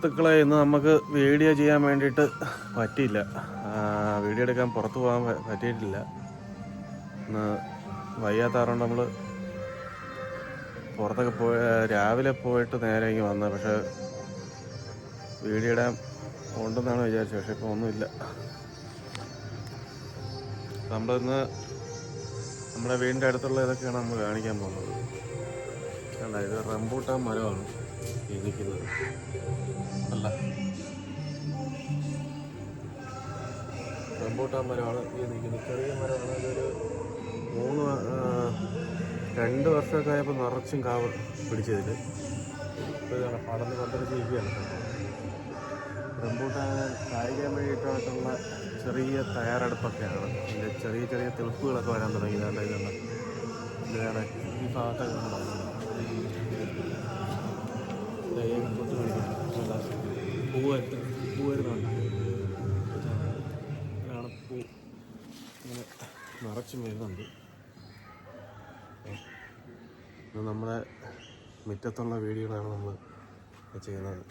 സുഹൃത്തുക്കളെ ഇന്ന് നമുക്ക് വീഡിയോ ചെയ്യാൻ വേണ്ടിയിട്ട് പറ്റിയില്ല. വീഡിയോ എടുക്കാൻ പുറത്ത് പോകാൻ പറ്റിയിട്ടില്ല. ഇന്ന് വയ്യാത്താറുണ്ട് നമ്മൾ പുറത്തൊക്കെ പോയ രാവിലെ പോയിട്ട് നേരെ ഇങ്ങ് വന്നത് പക്ഷേ വീഡിയോ ഇടാൻ ഉണ്ടെന്നാണ് വിചാരിച്ചത്. പക്ഷെ ഇപ്പോൾ ഒന്നുമില്ല. നമ്മളിന്ന് നമ്മുടെ വീടിന്റെ അടുത്തുള്ള ഇതൊക്കെയാണ് നമ്മൾ കാണിക്കാൻ പോകുന്നത്. കണ്ട ഇത് റംബൂട്ടാൻ മരമാണ്. ഈ നിൽക്കുന്നത് അല്ല. റംബൂട്ടാൻ മരമാണ് ഈ ചെറിയ മരമാണ്. ഇതൊരു മൂന്ന് രണ്ട് വർഷമൊക്കെ ആയപ്പോൾ നിറച്ചും കാവ് പിടിച്ചതിൽ ഇപ്പോൾ ഇതാണ് പടന്ന് പന്തലിച്ചിരിക്കുകയാണ് റംബൂട്ടാൻ കായിക വേണ്ടിയിട്ടുള്ള ചെറിയ തയ്യാറെടുപ്പൊക്കെയാണ്. ഇതിന്റെ ചെറിയ ചെറിയ തെളിപ്പുകളൊക്കെ വരാൻ തുടങ്ങി. ഇതാണ്ട് ഇതാണ്. ഇതാണ് ഈ ഭാഗത്തൊക്കെ നടക്കുന്നത് തൊട്ട് കളിക്കുന്നുണ്ട് പൂവ് പൂ ഇതാണ് പൂ. ഇങ്ങനെ നിറച്ചും വരുന്നുണ്ട്. ഇത് നമ്മുടെ മുറ്റത്തുള്ള വീടുകളാണ് നമ്മൾ ചെയ്യുന്നത്.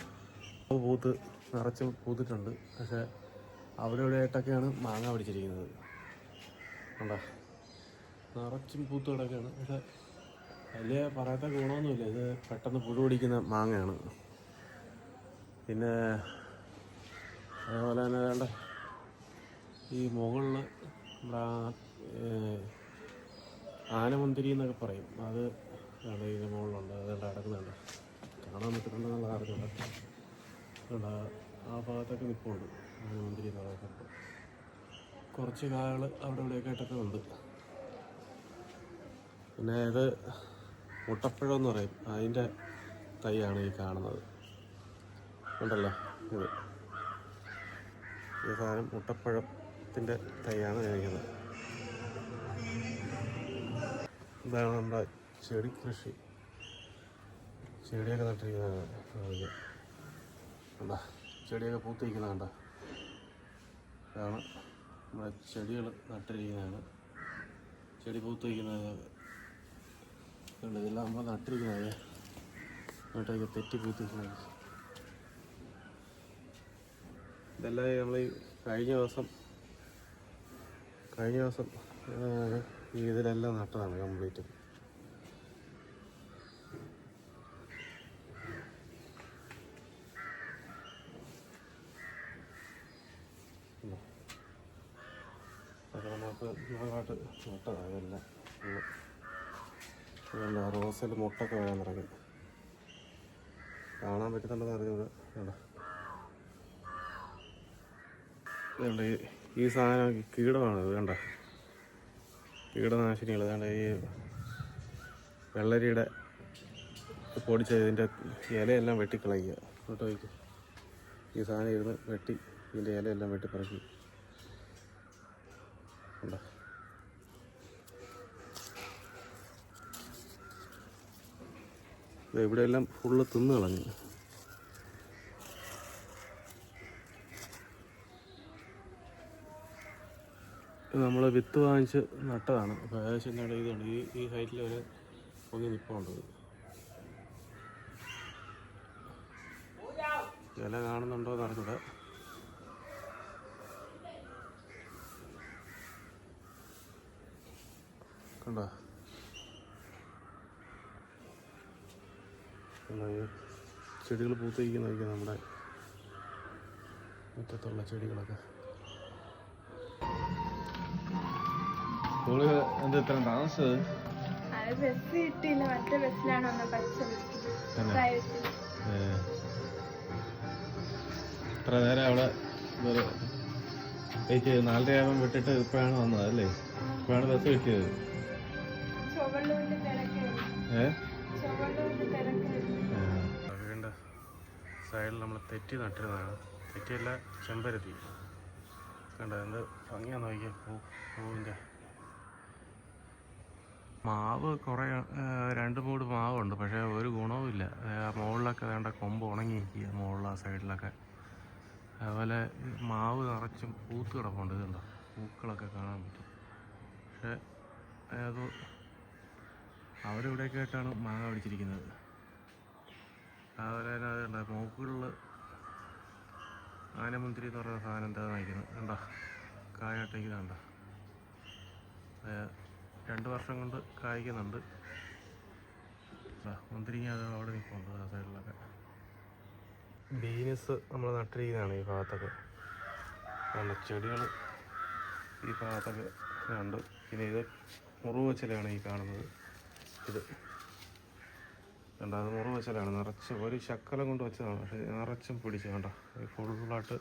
പൂ പൂത്ത് നിറച്ചും പൂത്തിട്ടുണ്ട്. പക്ഷേ അവിടെ ഇവിടെ ആയിട്ടൊക്കെയാണ് മാങ്ങ പിടിച്ചിരിക്കുന്നത്. കണ്ടോ? നിറച്ചും പൂത്ത് കിടക്കുകയാണ്. പക്ഷേ വലിയ പറയാത്ത ഗുണമൊന്നുമില്ല. ഇത് പെട്ടെന്ന് പുഴു പിടിക്കുന്ന മാങ്ങയാണ്. പിന്നെ അതേപോലെ തന്നെ വേണ്ട. ഈ മുകളിൽ നമ്മുടെ ആനമന്തിരി എന്നൊക്കെ പറയും. അത് വേണ്ട ഇതിന്റെ മുകളിലുണ്ട്. അതുകൊണ്ട് അടക്കുന്നുണ്ട്. കാണാൻ പറ്റുന്നുണ്ടെന്നുള്ള അറിഞ്ഞില്ല അതുകൊണ്ട് ആ- ഭാഗത്തൊക്കെ നിൽപ്പുണ്ട് ആനമന്തിരി എന്ന് പറയുന്നത്. കുറച്ച് കായകൾ അവിടെ ഇവിടെയൊക്കെ ആയിട്ടൊക്കെ ഉണ്ട്. പിന്നെ ഇത് മുട്ടപ്പഴം എന്ന് പറയും. അതിന്റെ തൈയാണ് ഈ കാണുന്നത്. ഉണ്ടല്ലോ ഇത്. ഈ സാധനം മുട്ടപ്പഴത്തിന്റെ തൈയാണ് കഴിക്കുന്നത് ഇതാണ് നമ്മുടെ ചെടി കൃഷി. ചെടിയൊക്കെ നട്ടിരിക്കുന്നതാണ്. അതിൽ കണ്ട? ചെടിയൊക്കെ പൂത്തിരിക്കുന്നതാണ് ഇതാണ് നമ്മുടെ ചെടികൾ നട്ടിരിക്കുന്നതാണ്. ചെടി പൂത്തിരിക്കുന്നത് കണ്ടോ ഇതെല്ലാം നമ്മൾ നട്ടിരിക്കുന്നത് അങ്ങോട്ടേക്ക് തെറ്റി ഇതെല്ലാം നമ്മൾ കഴിഞ്ഞ ദിവസം കഴിഞ്ഞ ദിവസം ഇതിലെല്ലാം നട്ടതാണ് കംപ്ലീറ്റ് നമുക്ക് നന്നായിട്ട് നട്ടതാണ് ഇതെല്ലാം. ആ റോസിൽ മുട്ടൊക്കെ വരാൻ തുടങ്ങി കാണാൻ പറ്റുന്നുണ്ടെന്ന് അറിഞ്ഞത് വേണ്ട ഈ സാധനം കീടമാണ് വേണ്ട കീടനാശിനികൾ. വേണ്ട ഈ വെള്ളരിയുടെ പൊടിച്ച ഇതിന്റെ ഇലയെല്ലാം വെട്ടിക്കളയുക. കേട്ടോ ഈ സാധനം ഇരുന്ന് വെട്ടി ഇതിന്റെ ഇലയെല്ലാം വെട്ടിപ്പറക്കി. ഇവിടെയെല്ലാം ഫുള്ള് തിന്ന് കളഞ്ഞു. നമ്മൾ വിത്ത് വാങ്ങിച്ച് നട്ടതാണ്. അപ്പോൾ ഏകദേശം എന്താണ് ഇതുണ്ട് ഈ ഈ ഹൈറ്റിൽ ഒരു പൊങ്ങി നിൽപ്പുണ്ട്. ഇല കാണുന്നുണ്ടോ എന്ന് അറിഞ്ഞൂടെ. കണ്ടോ കണ്ടോ ഈ ചെടികൾ പൂത്തിരിക്കുന്നതൊക്കെ നമ്മുടെ മുറ്റത്തുള്ള ചെടികളൊക്കെ. എന്താ ഇത്ര താമസിച്ചത് അത് ബസ് കിട്ടിയില്ല. മറ്റേ ബസ്സിലാണ് വന്ന? ഇത്ര നേരം അവിടെ വെയിറ്റ് ചെയ്ത് നാലര ആകുമ്പോൾ വിട്ടിട്ട് ഇപ്പോഴാണ് വന്നത് അല്ലേ? ഇപ്പോഴാണ് ബസ് കിട്ടിയത്? ചുവള്ളൂരിൽ തിരക്കായിരുന്നു. സൈഡിൽ നമ്മൾ തെറ്റി നട്ടിരുന്നതാണ്. തെറ്റിയല്ല ചെമ്പരത്തി. കണ്ട എന്ത് ഭംഗിയാന്ന് നോക്കിയാൽ പൂ പൂവിന്റെ. മാവ് കുറേ രണ്ട് മൂട് മാവുണ്ട് പക്ഷേ ഒരു ഗുണവുമില്ല. മുകളിലൊക്കെ വേണ്ട കൊമ്പ് ഉണങ്ങി നിൽക്കുക മുകളിൽ ആ സൈഡിലൊക്കെ. അതുപോലെ മാവ് നിറച്ചും പൂത്ത് കിടപ്പുണ്ട് ഇതുണ്ടോ? പൂക്കളൊക്കെ കാണാൻ പറ്റും. പക്ഷേ അത് അവരിവിടെയൊക്കെ ആയിട്ടാണ് മാങ്ങ പിടിച്ചിരിക്കുന്നത്? അതുപോലെ തന്നെ ആനമുന്തിരി എന്ന് പറയുന്ന സാധനം എന്താ നയിക്കുന്നത് കണ്ടോ? കായാട്ടേക്ക് കണ്ട? രണ്ട് വർഷം കൊണ്ട് കായ്ക്കുന്നുണ്ട്. മുന്തിരി അത് അവിടെ നിൽക്കുന്നുണ്ട് ആ സൈഡിലൊക്കെ. ബീനസ് നമ്മൾ നട്ടിരിക്കുന്നതാണ് ഈ ഭാഗത്തൊക്കെ. നല്ല ചെടികൾ ഈ ഭാഗത്തൊക്കെ ഉണ്ട് പിന്നെ ഇത് മുറിവ് വെച്ചിലാണ് ഈ കാണുന്നത്. ഇത്. രണ്ടാമത് മുറിവ് വെച്ചാലാണ്. നിറച്ച് ഒരു ശക്കലം കൊണ്ട് വെച്ചതാണ്. പക്ഷേ നിറച്ചും പിടിച്ച് കണ്ട? ഈ ഫുള്ളായിട്ട്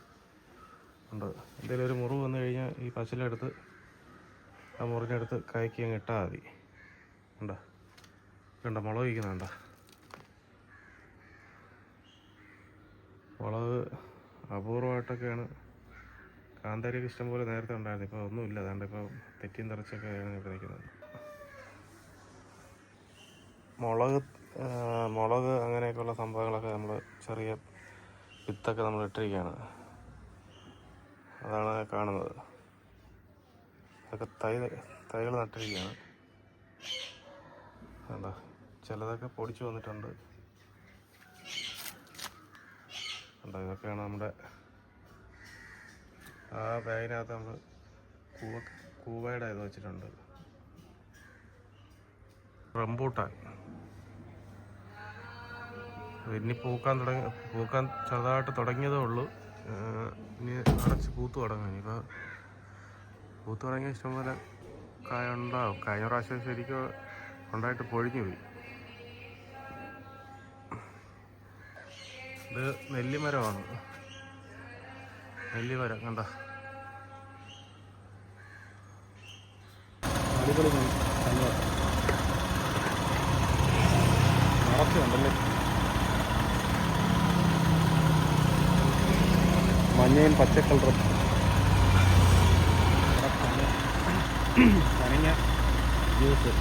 ഉണ്ട്. എന്തെങ്കിലും ഒരു മുറിവ് വന്നു കഴിഞ്ഞാൽ ഈ പച്ചിലെടുത്ത് ആ മുറിഞ്ഞെടുത്ത് കയക്കി അങ്ങ് ഇട്ടാൽ മതി. കണ്ട? കണ്ട? മുളക് വയ്ക്കുന്നുണ്ട മുളക് അപൂർവമായിട്ടൊക്കെയാണ്. കാന്താരിയൊക്കെ ഇഷ്ടംപോലെ നേരത്തെ ഉണ്ടായിരുന്നു. ഇപ്പോൾ ഒന്നുമില്ല. അതുകൊണ്ട് ഇപ്പോൾ തെറ്റിയും നിറച്ചൊക്കെയാണ് ഇവിടെ നിൽക്കുന്നത്. മുളക് മുളക് അങ്ങനെയൊക്കെയുള്ള സംഭവങ്ങളൊക്കെ നമ്മൾ ചെറിയ വിത്തൊക്കെ നമ്മൾ ഇട്ടിരിക്കുകയാണ് അതാണ് കാണുന്നത്. അതൊക്കെ തൈ തൈകൾ നട്ടിരിക്കുകയാണ് കണ്ടോ? ചിലതൊക്കെ പൊടിച്ചു വന്നിട്ടുണ്ട്. കണ്ടോ? ഇതൊക്കെയാണ് നമ്മുടെ ആ ബാഗിനകത്ത് നമ്മൾ കൂവ കൂവയുടെ ഇത് വെച്ചിട്ടുണ്ട്. റംബൂട്ടാൻ. ഇനി പൂക്കാൻ തുടങ്ങി പൂക്കാൻ ചെറുതായിട്ട് തുടങ്ങിയതേ ഉള്ളൂ. ഇനി അടച്ച് പൂത്ത് തുടങ്ങാൻ ഇപ്പോൾ പൂത്ത് തുടങ്ങിയ ഇഷ്ടംപോലെ കായ ഉണ്ടാവും. കഴിഞ്ഞ പ്രാവശ്യം ശരിക്കും ഉണ്ടായിട്ട് പൊഴിഞ്ഞു പോയി. ഇത് നെല്ലിമരമാണ്. നെല്ലിമരം കണ്ട? അടിപൊളി നിറച്ചുണ്ടല്ലേ മഞ്ഞയും പച്ച കളറും നനഞ്ഞ ജ്യൂസ്